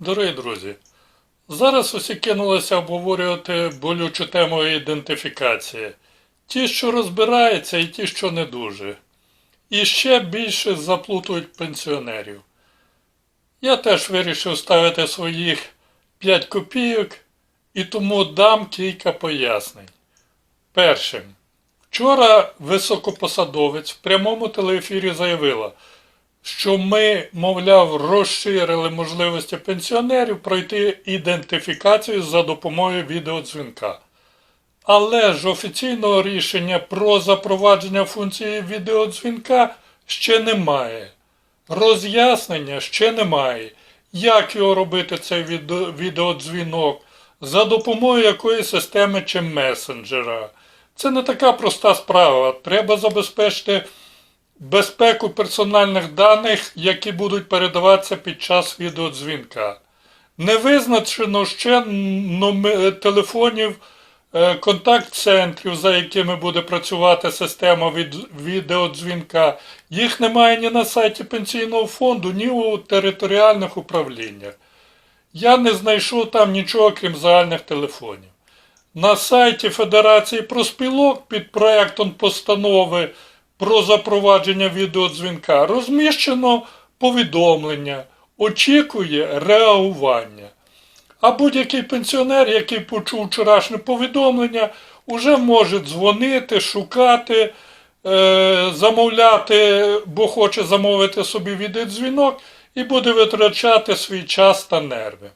Дорогі друзі, зараз усі кинулися обговорювати болючу тему ідентифікації. Ті, що розбираються, і ті, що не дуже. І ще більше заплутують пенсіонерів. Я теж вирішив ставити своїх 5 копійок і тому дам кілька пояснень. Першим. Вчора високопосадовець в прямому телеефірі заявила, що ми, мовляв, розширили можливості пенсіонерів пройти ідентифікацію за допомогою відеодзвінка. Але ж офіційного рішення про запровадження функції відеодзвінка ще немає. Роз'яснення ще немає. Як його робити цей відеодзвінок, за допомогою якої системи чи месенджера. Це не така проста справа. Треба забезпечити безпеку персональних даних, які будуть передаватися під час відеодзвінка. Не визначено ще телефонів е, контакт-центрів, за якими буде працювати система від відеодзвінка. Їх немає ні на сайті пенсійного фонду, ні у територіальних управліннях. Я не знайшов там нічого, крім загальних телефонів. На сайті Федерації проспілок під проектом постанови про запровадження відеодзвінка розміщено повідомлення, очікує реагування. А будь-який пенсіонер, який почув вчорашнє повідомлення, уже може дзвонити, шукати, е, замовляти, бо хоче замовити собі відеодзвінок і буде витрачати свій час та нерви.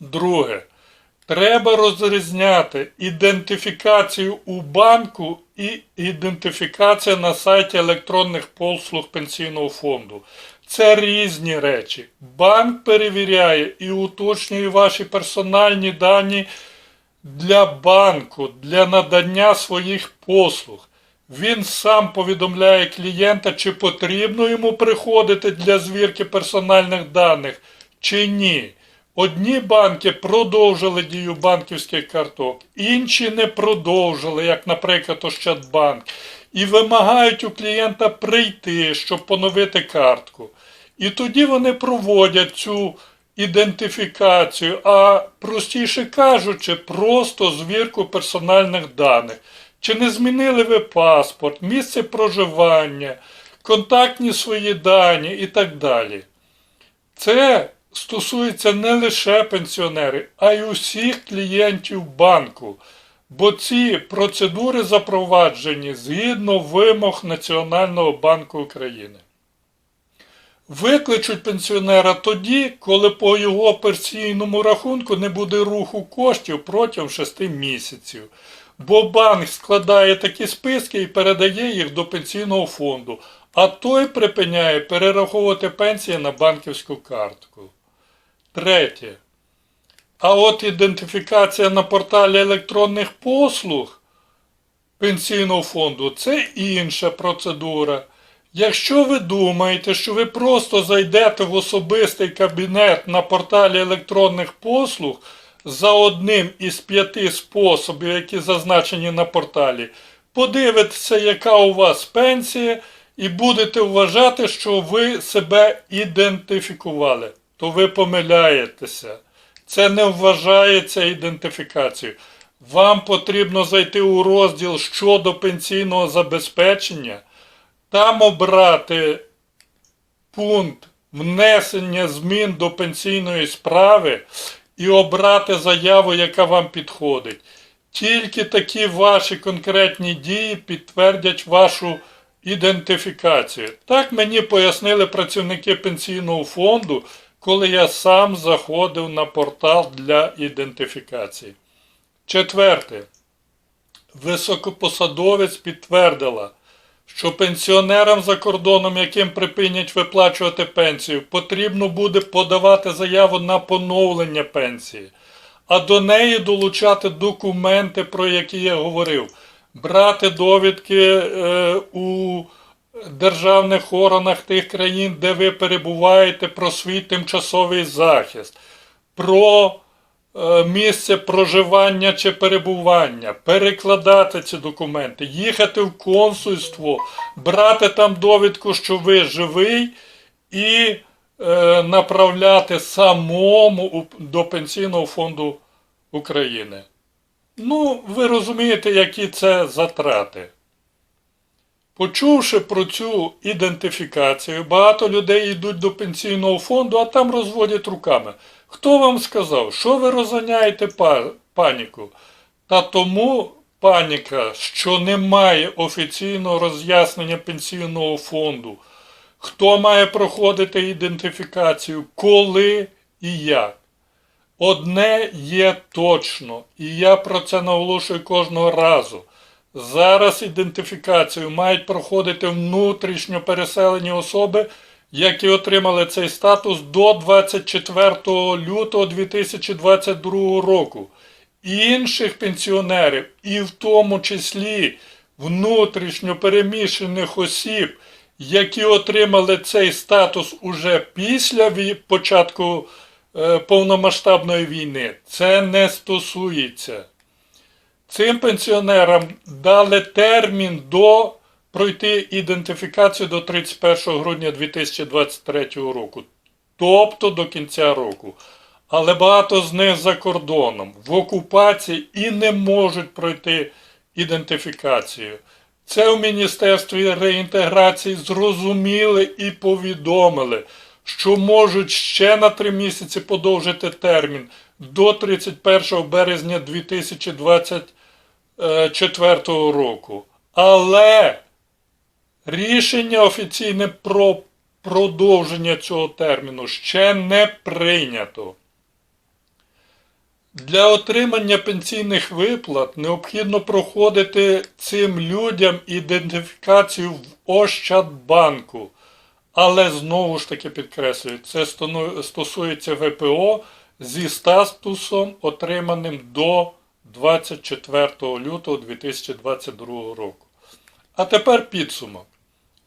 Друге. Треба розрізняти ідентифікацію у банку і ідентифікація на сайті електронних послуг пенсійного фонду. Це різні речі. Банк перевіряє і уточнює ваші персональні дані для банку, для надання своїх послуг. Він сам повідомляє клієнта, чи потрібно йому приходити для звірки персональних даних, чи ні. Одні банки продовжили дію банківських карток, інші не продовжили, як, наприклад, Ощадбанк, і вимагають у клієнта прийти, щоб поновити картку. І тоді вони проводять цю ідентифікацію, а простіше кажучи, просто звірку персональних даних. Чи не змінили ви паспорт, місце проживання, контактні свої дані і так далі. Це стосується не лише пенсіонерів, а й усіх клієнтів банку, бо ці процедури запроваджені згідно вимог Національного банку України. Викличуть пенсіонера тоді, коли по його пенсійному рахунку не буде руху коштів протягом 6 місяців. Бо банк складає такі списки і передає їх до пенсійного фонду, а той припиняє перераховувати пенсії на банківську картку. Третє. А от ідентифікація на порталі електронних послуг пенсійного фонду це інша процедура. Якщо ви думаєте, що ви просто зайдете в особистий кабінет на порталі електронних послуг за одним із п'яти способів, які зазначені на порталі, подивитеся, яка у вас пенсія, і будете вважати, що ви себе ідентифікували, то ви помиляєтеся. Це не вважається ідентифікацією. Вам потрібно зайти у розділ щодо пенсійного забезпечення, там обрати пункт внесення змін до пенсійної справи і обрати заяву, яка вам підходить. Тільки такі ваші конкретні дії підтвердять вашу ідентифікацію. Так мені пояснили працівники пенсійного фонду, коли я сам заходив на портал для ідентифікації. Четверте. Високопосадовець підтвердила, що пенсіонерам за кордоном, яким припинять виплачувати пенсію, потрібно буде подавати заяву на поновлення пенсії, а до неї долучати документи, про які я говорив, брати довідки е, у державних органах тих країн, де ви перебуваєте, про свій тимчасовий захист, про е, місце проживання чи перебування, перекладати ці документи, їхати в консульство, брати там довідку, що ви живий, і е, направляти самому до Пенсійного фонду України. Ну, ви розумієте, які це затрати. Почувши про цю ідентифікацію, багато людей йдуть до пенсійного фонду, а там розводять руками. Хто вам сказав, що ви розганяєте паніку? Та тому паніка, що немає офіційного роз'яснення пенсійного фонду, хто має проходити ідентифікацію, коли і як. Одне є точно, і я про це наголошую кожного разу. Зараз ідентифікацію мають проходити внутрішньо переселені особи, які отримали цей статус до 24 лютого 2022 року. Інших пенсіонерів, і в тому числі внутрішньо переміщених осіб, які отримали цей статус уже після початку е, повномасштабної війни, це не стосується. Цим пенсіонерам дали термін до пройти ідентифікацію до 31 грудня 2023 року, тобто до кінця року. Але багато з них за кордоном, в окупації і не можуть пройти ідентифікацію. Це у Міністерстві реінтеграції зрозуміли і повідомили, що можуть ще на три місяці подовжити термін до 31 березня 2024 року. Але рішення офіційне про продовження цього терміну ще не прийнято. Для отримання пенсійних виплат необхідно проходити цим людям ідентифікацію в Ощадбанку. Але знову ж таки підкреслюю, це стосується ВПО зі статусом, отриманим до 24 лютого 2022 року. А тепер підсумок.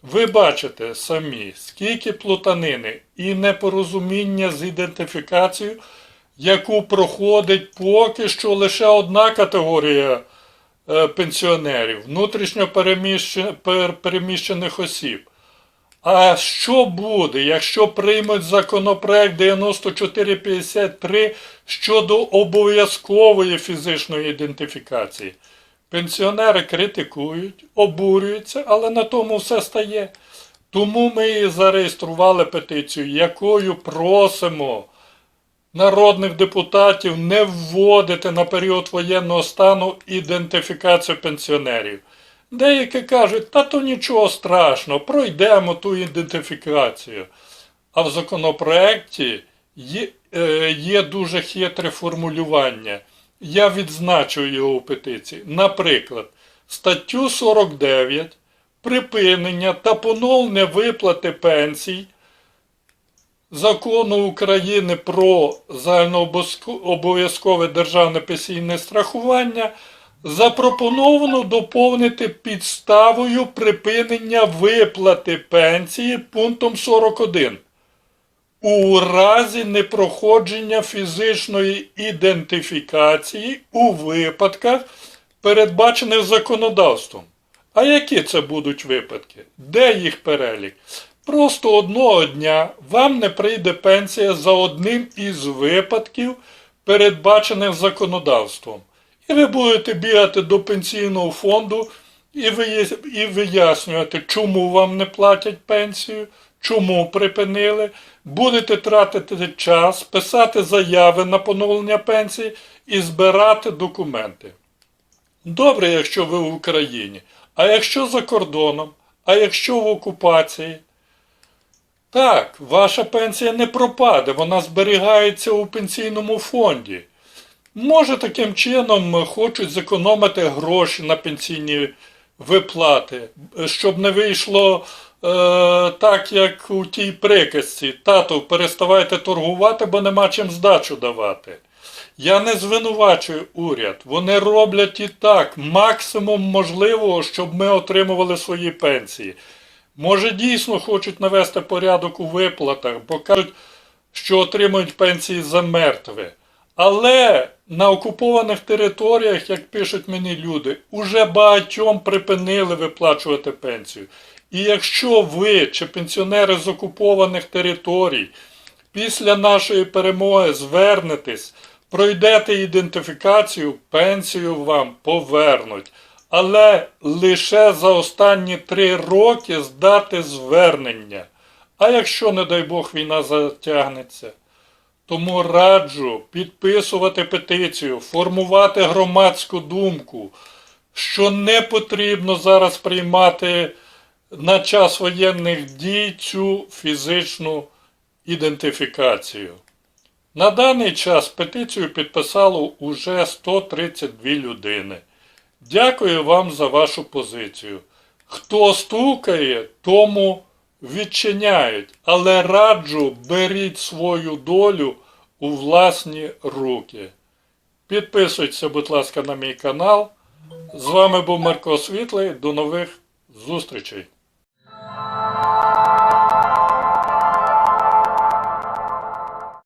Ви бачите самі, скільки плутанини і непорозуміння з ідентифікацією, яку проходить поки що лише одна категорія е, пенсіонерів внутрішньо переміщених осіб. А що буде, якщо приймуть законопроект 9453 щодо обов'язкової фізичної ідентифікації? Пенсіонери критикують, обурюються, але на тому все стає. Тому ми і зареєстрували петицію, якою просимо народних депутатів не вводити на період воєнного стану ідентифікацію пенсіонерів. Деякі кажуть, та то нічого страшного, пройдемо ту ідентифікацію. А в законопроекті є, е, є дуже хитре формулювання. Я відзначу його у петиції. Наприклад, статтю 49 припинення та поновлення виплати пенсій Закону України про загальнообов'язкове державне пенсійне страхування запропоновано доповнити підставою припинення виплати пенсії пунктом 41 у разі непроходження фізичної ідентифікації у випадках, передбачених законодавством. А які це будуть випадки? Де їх перелік? Просто одного дня вам не прийде пенсія за одним із випадків, передбачених законодавством. І ви будете бігати до пенсійного фонду і і вияснювати, чому вам не платять пенсію, чому припинили. Будете тратити час, писати заяви на поновлення пенсії і збирати документи. Добре, якщо ви в Україні, а якщо за кордоном, а якщо в окупації. Так, ваша пенсія не пропаде, вона зберігається у пенсійному фонді. Може, таким чином хочуть зекономити гроші на пенсійні виплати, щоб не вийшло е, так, як у тій приказці. Тату, переставайте торгувати, бо нема чим здачу давати. Я не звинувачую уряд. Вони роблять і так максимум можливого, щоб ми отримували свої пенсії. Може, дійсно хочуть навести порядок у виплатах, бо кажуть, що отримують пенсії за мертве. Але на окупованих територіях, як пишуть мені люди, уже багатьом припинили виплачувати пенсію. І якщо ви чи пенсіонери з окупованих територій після нашої перемоги звернетесь, пройдете ідентифікацію, пенсію вам повернуть. Але лише за останні три роки здати звернення. А якщо, не дай Бог, війна затягнеться? Тому раджу підписувати петицію, формувати громадську думку, що не потрібно зараз приймати на час воєнних дій цю фізичну ідентифікацію. На даний час петицію підписало уже 132 людини. Дякую вам за вашу позицію. Хто стукає, тому відчиняють, але раджу беріть свою долю у власні руки. Підписуйтеся, будь ласка, на мій канал. З вами був Марко Світлий. До нових зустрічей!